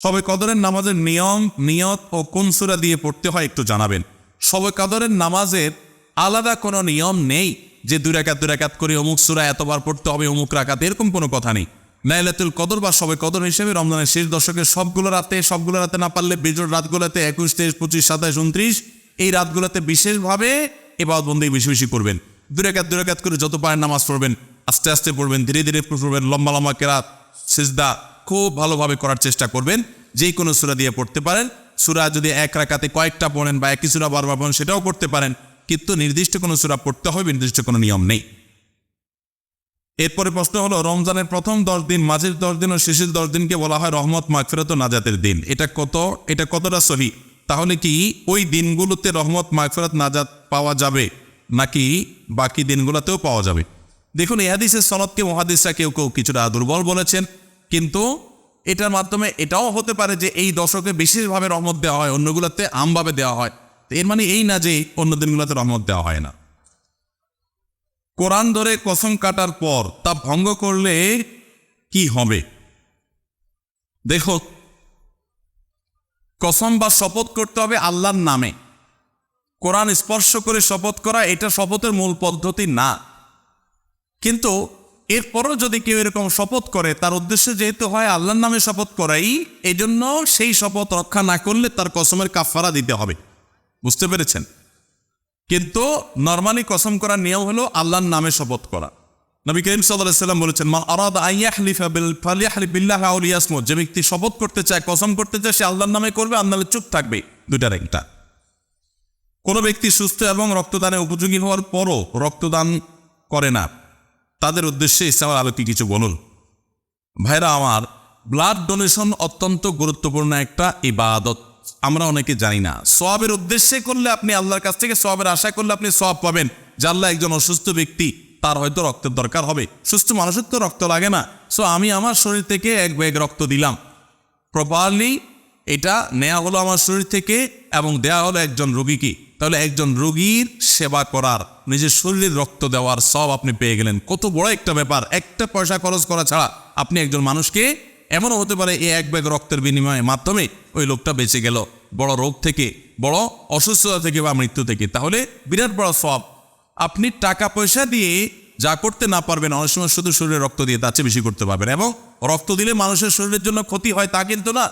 সবে কদরের নামাজের নিয়ম, নিয়ত ও কোন সুরা দিয়ে পড়তে হয় একটু জানাবেন। সবে কদরের নামাজের আলাদা কোনো নিয়ম নেই যে দুই রাকাত দুই রাকাত করে অমুক সুরা এতবার পড়তে হবে, অমুক রাকাত, এরকম কোনো কথা নেই। লাইলাতুল কদর বা সবে কদর হিসেবে রমজানের শেষ দশকের সবগুলো রাতে সবগুলো রাতে না পারলে বেজোর রাতগুলোতে একুশ, তেইশ, পঁচিশ, সাতাশ, উনত্রিশ, এই রাতগুলোতে বিশেষভাবে এবার বন্দি বেশি বেশি করবেন। দুরাকাত দুরাকাত করে যত পারেন নামাজ পড়বেন। আস্তে আস্তে পড়বেন, ধীরে ধীরে পড়বেন, লম্বা লম্বা কেরাত, সিজদা খুব ভালোভাবে করার চেষ্টা করবেন। যে কোনো সুরা দিয়ে পড়তে পারেন। সুরা যদি এক রাকাতে কয়েকটা পড়েন বা একই সুরা বারবার পড়েন, সেটাও পড়তে পারেন। কিন্তু নির্দিষ্ট কোনো সুরা পড়তে হবে, নির্দিষ্ট কোনো নিয়ম নেই। এরপরে প্রশ্ন হলো, রমজানের প্রথম দশ দিন, মাঝের দশ দিন ও শেষের দশ দিনকে বলা হয় রহমত, মাগফিরাত নাজাতের দিন। এটা কত, এটা কতটা সহি? তাহলে কি ওই দিনগুলোতে রহমত, মাগফিরাত, নাজাত পাওয়া যাবে? নাকি বাকি দিনগুলোতেও পাওয়া যাবে? দেখুন, এই হাদিসের সনদকে, মহাদিসরা কেউ কেউ কিছুটা দুর্বল বলেছেন, কিন্তু এটার মাধ্যমে এটাও হতে পারে যে এই দশকে বিশেষভাবে রহমত দেওয়া হয়, অন্যগুলোতে আমভাবে দেওয়া হয়। তো এর মানে এই না যে অন্য দিনগুলোতে রহমত দেওয়া হয় না। কোরআন ধরে কসম কাটার পর তা ভঙ্গ করলে কি হবে? দেখো, কসম বা শপথ করতে হবে আল্লাহর নামে। কোরআন স্পর্শ করে শপথ করা এটা শপথের মূল পদ্ধতি না। কিন্তু এরপরও যদি কেউ এরকম শপথ করে, তার উদ্দেশ্য যেহেতু হয় আল্লাহর নামে শপথ করাই এই জন্য সেই শপথ রক্ষা না করলে তার কসমের কাফারা দিতে হবে। বুঝতে পেরেছেন? কিন্তু নর্মালি কসম করার নিয়ম হলো আল্লাহর নামে শপথ করা। নবী করিম সাল্লাম বলেছেন বিল্লাহ যে ব্যক্তি শপথ করতে চায়, কসম করতে চায়, সে আল্লাহর নামে করবে আল্লাহ চুপ থাকবে। দুইটার একটা। কোনো ব্যক্তি সুস্থ এবং রক্তদানে উপযোগী হওয়ার পরও রক্তদান করে না। তাদের উদ্দেশ্যে ইসলামের আলোকে কিছু বলুন? ভাইরা, আমার ব্লাড ডোনেশন অত্যন্ত গুরুত্বপূর্ণ একটা ইবাদত। আমরা অনেকে জানি না। সবের উদ্দেশ্যে করলে আপনি আল্লাহর কাছ থেকে সবের আশা করলে আপনি সব পাবেন। আল্লাহ একজন অসুস্থ ব্যক্তি, তার হয়তো রক্তের দরকার হবে। সুস্থ মানুষের তো রক্ত লাগে না। সো আমি আমার শরীর থেকে এক ব্যাগ রক্ত দিলাম। প্রপারলি এটা নেওয়া হলো আমার শরীর থেকে এবং দেয়া হলো একজন রোগীকে। তাহলে একজন রোগীর সেবা করার, নিজের শরীরের রক্ত দেওয়ার সব আপনি পেয়ে গেলেন। কত বড় একটা ব্যাপার, একটা পয়সা খরচ করা ছাড়া আপনি একজন মানুষকে এমনও হতে পারে এই এক ব্যাগ রক্তের বিনিময়ের মাধ্যমে ওই লোকটা বেঁচে গেল। বড় রোগ থেকে, বড় অসুস্থতা থেকে বা মৃত্যু থেকে। তাহলে বিরাট বড় সব আপনি টাকা পয়সা দিয়ে যা করতে না পারবেন, অনেক সময় শুধু শরীরে রক্ত দিয়ে তার চেয়ে বেশি করতে পারবেন। এবং রক্ত দিলে মানুষের শরীরের জন্য ক্ষতি হয় তা কিন্তু না।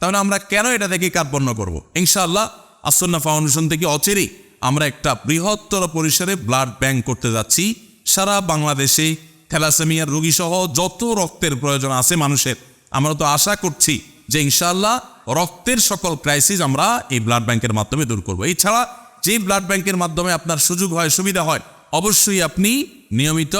তাহলে আমরা কেন এটা থেকে কার্পণ্য করব? ইনশাআল্লাহ আসন্না ফাউন্ডেশন থেকে অচেরেই আমরা একটা বৃহত্তর পরিসরে ব্লাড ব্যাংক করতে যাচ্ছি। সারা বাংলাদেশে থ্যালাসেমিয়ার রোগী সহ যত রক্তের প্রয়োজন আছে মানুষের, আমরা তো আশা করছি যে ইনশাআল্লাহ রক্তের সকল ক্রাইসিস আমরা এই ব্লাড ব্যাংকের মাধ্যমে দূর করব। এছাড়া যে ব্লাড ব্যাংকের মাধ্যমে আপনার সুযোগ হয়, সুবিধা হয়, অবশ্যই আপনি নিয়মিত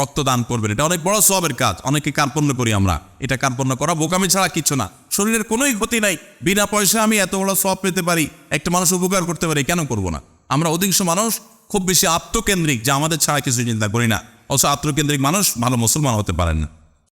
রক্তদান করবেন। এটা অনেক বড় সবের কাজ, অনেকে কার্পণ্য করি আমরা। এটা কার্পণ্য করা বোকামি ছাড়া কিছু না। শরীরের কোনোই ক্ষতি নাই, বিনা পয়সা আমি এত বড় সব পেতে পারি, একটা মানুষ উপকার করতে পারি, কেন করব না? আমরা অধিকাংশ মানুষ খুব বেশি আত্মকেন্দ্রিক, যা আমাদের ছাড়া কিছু চিন্তা করি না। অবশ্য আত্মকেন্দ্রিক মানুষ ভালো মুসলমান হতে পারেন না।